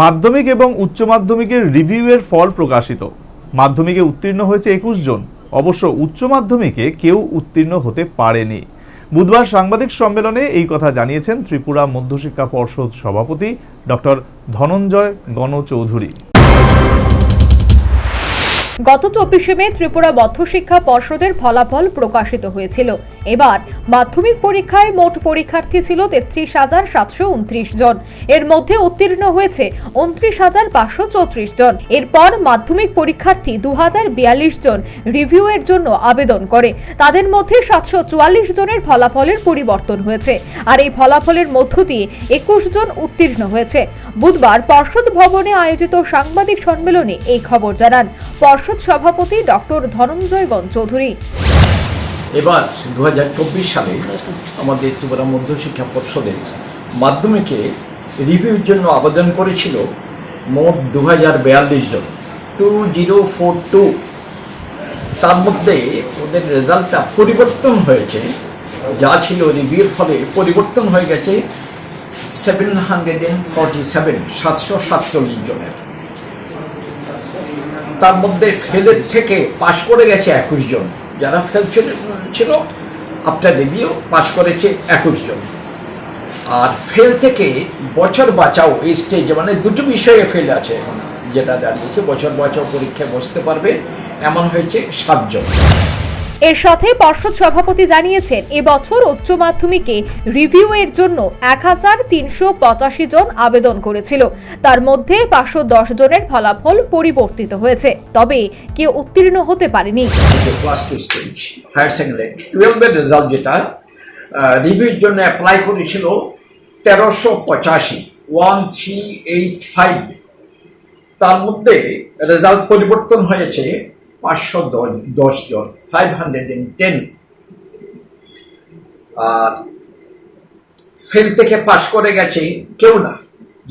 মাধ্যমিক এবং উচ্চ মাধ্যমিকের রিভিউয়ের ফল প্রকাশিত। মাধ্যমিকে উত্তীর্ণ হয়েছে একুশ জন। অবশ্য উচ্চ মাধ্যমিকে কেউ উত্তীর্ণ হতে পারেনি। বুধবার সাংবাদিক সম্মেলনে এই কথা জানিয়েছেন ত্রিপুরা মধ্যশিক্ষা পর্ষদ সভাপতি ডক্টর ধনঞ্জয় গণচৌধুরী। গত চব্বিশে মে ত্রিপুরা মধ্যশিক্ষা পর্ষদের ফলাফল প্রকাশিত হয়েছিল। এবার মাধ্যমিক পরীক্ষায় মোট পরীক্ষার্থী ছিল তেত্রিশ হাজার সাতশো উনত্রিশ জন। এর মধ্যে উত্তীর্ণ হয়েছে উনত্রিশ হাজার পাঁচশো চৌত্রিশ জন। এরপর মাধ্যমিক পরীক্ষার্থী দু হাজার বিয়াল্লিশ জন রিভিউয়ের জন্য আবেদন করে। তাদের মধ্যে সাতশো চুয়াল্লিশ জনের ফলাফলের পরিবর্তন হয়েছে। আর এই ফলাফলের মধ্য দিয়ে একুশ জন উত্তীর্ণ হয়েছে। বুধবার পর্ষদ ভবনে আয়োজিত সাংবাদিক সম্মেলনে এই খবর জানান। পর্ষদ সভাপতি ডক্টর ধনঞ্জয় গণ চৌধুরী। এবার দুহাজার চব্বিশ সালে আমাদের ত্রিপুরা মধ্যশিক্ষা পর্ষদে মাধ্যমিকে রিভিউর জন্য আবেদন করেছিল মোট দুহাজার বিয়াল্লিশ জন। Two zero four two. তার মধ্যে ওদের রেজাল্টটা পরিবর্তন হয়েছে। যা ছিল রিভিউর ফলে পরিবর্তন হয়ে গেছে seven hundred and forty seven, সাতশো সাতচল্লিশ জনের। তার মধ্যে ফেলের থেকে পাশ করে গেছে একুশ জন। যারা ফেল ছিল আফটার রিভিউ পাশ করেছে একুশ জন। আর ফেল থেকে বছর বাঁচাও, এই স্টেজে মানে দুটো বিষয়ে ফেল আছে এখন যেটা দাঁড়িয়েছে। বছর বাঁচাও পরীক্ষায় বসতে পারবে। এমন হয়েছে সাতজন। এর সাথে পর্ষদ সভাপতি জানিয়েছেন, এবছর উচ্চ মাধ্যমিকে রিভিউ এর জন্য এক হাজার তিনশো পঁচাশি জন আবেদন করেছিল। তার মধ্যে পাঁচশো দশ জনের ফলাফল পরিবর্তিত হয়েছে। তবে কেউ উত্তীর্ণ হতে পারেনি। রিভিউর জন্য অ্যাপ্লাই করেছিল তেরোশো পঁচাশি ওয়ান থ্রি এইট ফাইভ তার মধ্যে রেজাল্ট পরিবর্তন হয়েছে পাঁচশো দশ জন ফাইভ হান্ড্রেড অ্যান্ড টেন আর ফেল থেকে পাশ করে গেছে কেউ না।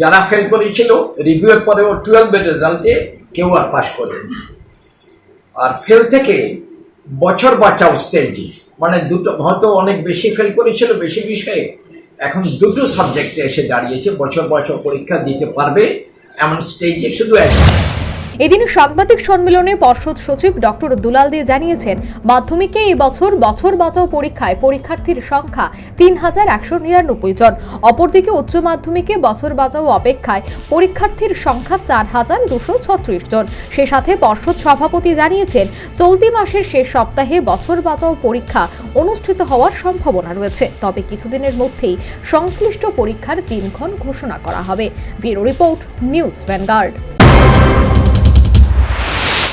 যারা ফেল করেছিল রিভিউয়ের পরেও টুয়েলভের রেজাল্টে কেউ আর পাশ করেনি। আর ফেল থেকে বছর বাঁচাও স্টেজে মানে দুটো, হয়তো অনেক বেশি ফেল করেছিল, বেশি বিষয়ে এখন দুটো সাবজেক্টে এসে দাঁড়িয়েছে। বছর বছর পরীক্ষা দিতে পারবে, এমন স্টেজে শুধু এক। এদিন সাংবাদিক সম্মেলনে পর্ষদ সচিব ডক্টর দুলাল দে জানিয়েছেন, মাধ্যমিকে এই বছর বছর বাঁচাও পরীক্ষায় পরীক্ষার্থীর সংখ্যা তিন হাজার একশো নিরানব্বই জন। অপরদিকে উচ্চ মাধ্যমিকে বছর বাঁচাও অপেক্ষায় পরীক্ষার্থীর সংখ্যা চার হাজার দুশো ছত্রিশ জন। সে সাথে পর্ষদ সভাপতি জানিয়েছেন, চলতি মাসের শেষ সপ্তাহে বছর বাঁচাও পরীক্ষা অনুষ্ঠিত হওয়ার সম্ভাবনা রয়েছে। তবে কিছুদিনের মধ্যেই সংশ্লিষ্ট পরীক্ষার দিনক্ষণ ঘোষণা করা হবে। Bureau report, News Vanguard.